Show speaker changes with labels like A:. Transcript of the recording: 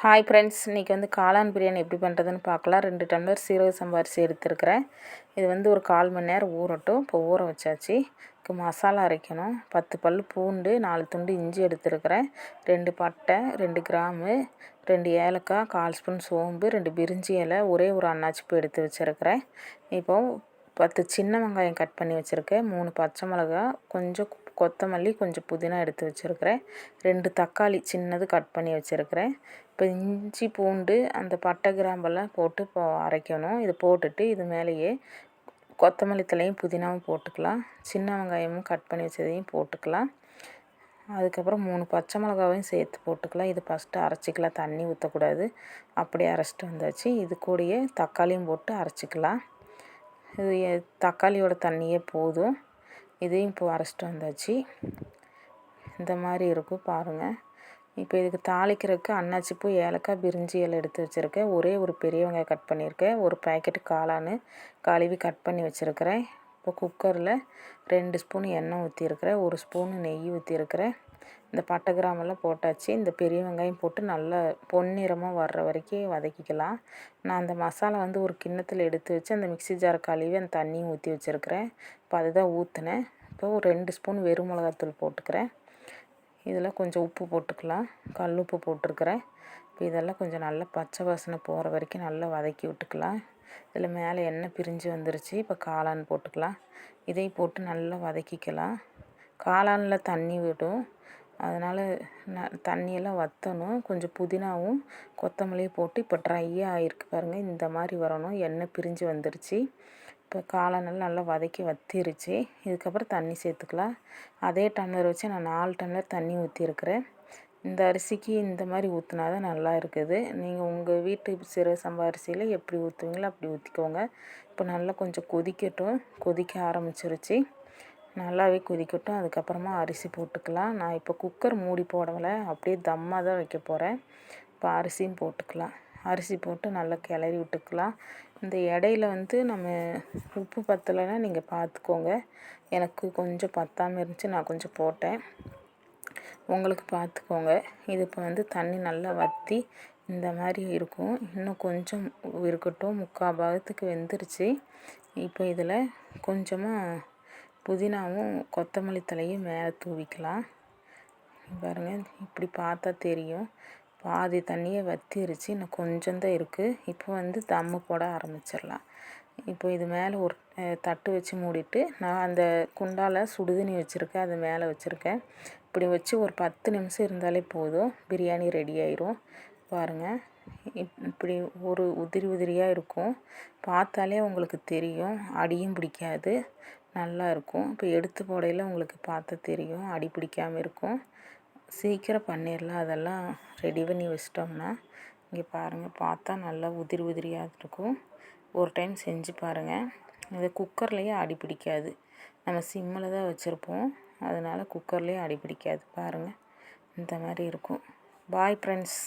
A: Hi friends இன்றைக்கி வந்து காளான் பிரியாணி எப்படி பண்ணுறதுன்னு பார்க்கலாம். ரெண்டு டம்ளர் சீரக சம்பாரிசி எடுத்துருக்கிறேன். இது வந்து ஒரு கால் மணி நேரம் ஊறட்டும். இப்போ ஊற வச்சாச்சு. இதுக்கு மசாலா அரைக்கணும். பத்து பல் பூண்டு நாலு துண்டு இஞ்சி எடுத்துருக்கிறேன். ரெண்டு பட்டை ரெண்டு கிராமு ரெண்டு ஏலக்காய் கால் ஸ்பூன் சோம்பு ரெண்டு பிரிஞ்சி இலை ஒரே ஒரு அன்னாச்சிப்பூ எடுத்து வச்சுருக்கிறேன். இப்போது பத்து சின்ன வெங்காயம் கட் பண்ணி வச்சுருக்கேன். மூணு பச்சை மிளகா கொஞ்சம் கொத்தமல்லி கொஞ்சம் புதினா எடுத்து வச்சுருக்கிறேன். ரெண்டு தக்காளி சின்னது கட் பண்ணி வச்சுருக்கிறேன். இப்போ இஞ்சி பூண்டு அந்த பட்டை கிராம்பெல்லாம் போட்டு இப்போ அரைக்கணும். இது போட்டுட்டு இது மேலேயே கொத்தமல்லி தலையும் புதினாவும் போட்டுக்கலாம். சின்ன வெங்காயமும் கட் பண்ணி வச்சதையும் போட்டுக்கலாம். அதுக்கப்புறம் மூணு பச்சை மிளகாவையும் சேர்த்து போட்டுக்கலாம். இது ஃபஸ்ட்டு அரைச்சிக்கலாம். தண்ணி ஊற்றக்கூடாது அப்படியே அரைச்சிட்டு வந்தாச்சு. இது கூடயே தக்காளியும் போட்டு அரைச்சிக்கலாம். இது தக்காளியோட தண்ணியே போதும். இதையும் இப்போ அரைச்சிட்டு வந்தாச்சு. இந்த மாதிரி இருக்கும் பாருங்கள் இப்போ இதுக்கு தாளிக்கிறதுக்கு அன்னாச்சி பூ ஏலக்காய் பிரிஞ்சி இலை எடுத்து வச்சுருக்கேன். ஒரே ஒரு பெரிய வெங்காயம் கட் பண்ணியிருக்கேன். ஒரு பேக்கெட்டு காளான்னு கழுவி கட் பண்ணி வச்சுருக்கிறேன். இப்போ குக்கரில் ரெண்டு ஸ்பூன் எண்ணெய் ஊற்றிருக்கிறேன் ஒரு ஸ்பூன் நெய் ஊற்றிருக்கிறேன் இந்த பட்டை கிராமெல்லாம் போட்டாச்சு. இந்த பெரிய வெங்காயம் போட்டு நல்லா பொன்னிறமாக வர்ற வரைக்கும் வதக்கிக்கலாம். நான் அந்த மசாலா வந்து ஒரு கிண்ணத்தில் எடுத்து வச்சு அந்த மிக்சி ஜார் கழுவி அந்த தண்ணியும் ஊற்றி வச்சுருக்கிறேன். இப்போ அதுதான் ஊற்றினேன். இப்போ ஒரு ரெண்டு ஸ்பூன் வெறும் மிளகாத்தூள் போட்டுக்கிறேன். இதில் கொஞ்சம் உப்பு போட்டுக்கலாம். கல் உப்பு போட்டிருக்கிறேன். இப்போ இதெல்லாம் கொஞ்சம் நல்லா பச்சை வாசனை போகிற வரைக்கும் நல்லா வதக்கி விட்டுக்கலாம். இதில் மேலே எண்ணெய் பிரிஞ்சு வந்துருச்சு. இப்போ காளான் போட்டுக்கலாம். இதையும் போட்டு நல்லா வதக்கிக்கலாம். காளானில் தண்ணி விடும். அதனால் ந தண்ணியெல்லாம் வற்றணும் கொஞ்சம் புதினாவும் கொத்தமல்லியும் போட்டு இப்போ ட்ரையாக ஆகிருக்கு பாருங்கள் இந்த மாதிரி வரணும். எண்ணெய் பிரிஞ்சு வந்துருச்சு. இப்போ காளானெல்லாம் நல்லா வதக்கி வத்திருச்சு. இதுக்கப்புறம் தண்ணி சேர்த்துக்கலாம். அதே டம்ளர் வச்சு நான் நாலு டம்ளர் தண்ணி ஊற்றிருக்கிறேன் இந்த அரிசிக்கு இந்த மாதிரி ஊற்றினா தான் நல்லா இருக்குது. நீங்கள் உங்கள் வீட்டு சிறு சம்பா அரிசியில் எப்படி ஊற்றுவீங்களோ அப்படி ஊற்றிக்கோங்க இப்போ நல்லா கொஞ்சம் கொதிக்கட்டும். கொதிக்க ஆரம்பிச்சிருச்சு. நல்லாவே கொதிக்கட்டும். அதுக்கப்புறமா அரிசி போட்டுக்கலாம். நான் இப்போ குக்கர் மூடி போடலை அப்படியே தம்மாக தான் வைக்க போகிறேன் இப்போ அரிசியும் போட்டுக்கலாம். அரிசி போட்டு நல்லா கிளறி விட்டுக்கலாம். இந்த இடையில வந்து நம்ம உப்பு பத்தலைன்னா நீங்கள் பார்த்துக்கோங்க. எனக்கு கொஞ்சம் பத்தாமல் இருந்துச்சு. நான் கொஞ்சம் போட்டேன். உங்களுக்கு பார்த்துக்கோங்க. இது இப்போ வந்து தண்ணி நல்லா வற்றி இந்த மாதிரி இருக்கும். இன்னும் கொஞ்சம் இருக்கட்டும். முக்கால் பாகத்துக்கு வெந்துருச்சு. இப்போ இதில் கொஞ்சமாக புதினாவும் கொத்தமல்லி தலையும் மேலே தூவிக்கலாம். பாருங்கள் இப்படி பார்த்தா தெரியும். பாதி தண்ணியை வற்றிருச்சு இன்னும் கொஞ்சம் தான் இருக்குது இப்போ வந்து தம்மு போட ஆரம்பிச்சிடலாம். இப்போ இது மேலே ஒரு தட்டு வச்சு மூடிட்டு நான் அந்த குண்டால் சுடுதண்ணி வச்சுருக்கேன் அது மேலே வச்சுருக்கேன். இப்படி வச்சு ஒரு பத்து நிமிஷம் இருந்தாலே போதும். பிரியாணி ரெடி ஆயிரும். பாருங்கள் இப்படி ஒரு உதிரி உதிரியாக இருக்கும். பார்த்தாலே உங்களுக்கு தெரியும். அடியும் பிடிக்காது. நல்லா இருக்கும். இப்போ எடுத்து போடையில் உங்களுக்கு பார்த்து தெரியும். அடி பிடிக்காமல் இருக்கும். சீக்கிரம் பண்ணிடலாம். அதெல்லாம் ரெடி பண்ணி வச்சிட்டோம்னா இங்கே பாருங்கள் பார்த்தா நல்லா உதிரி உதிரியாக இருக்கும். ஒரு டைம் செஞ்சு பாருங்கள் இது குக்கர்லேயே அடி பிடிக்காது. நம்ம சிம்மில் தான் வச்சுருப்போம். அதனால் குக்கர்லேயே அடி பிடிக்காது. பாருங்கள் இந்த மாதிரி இருக்கும். Bye friends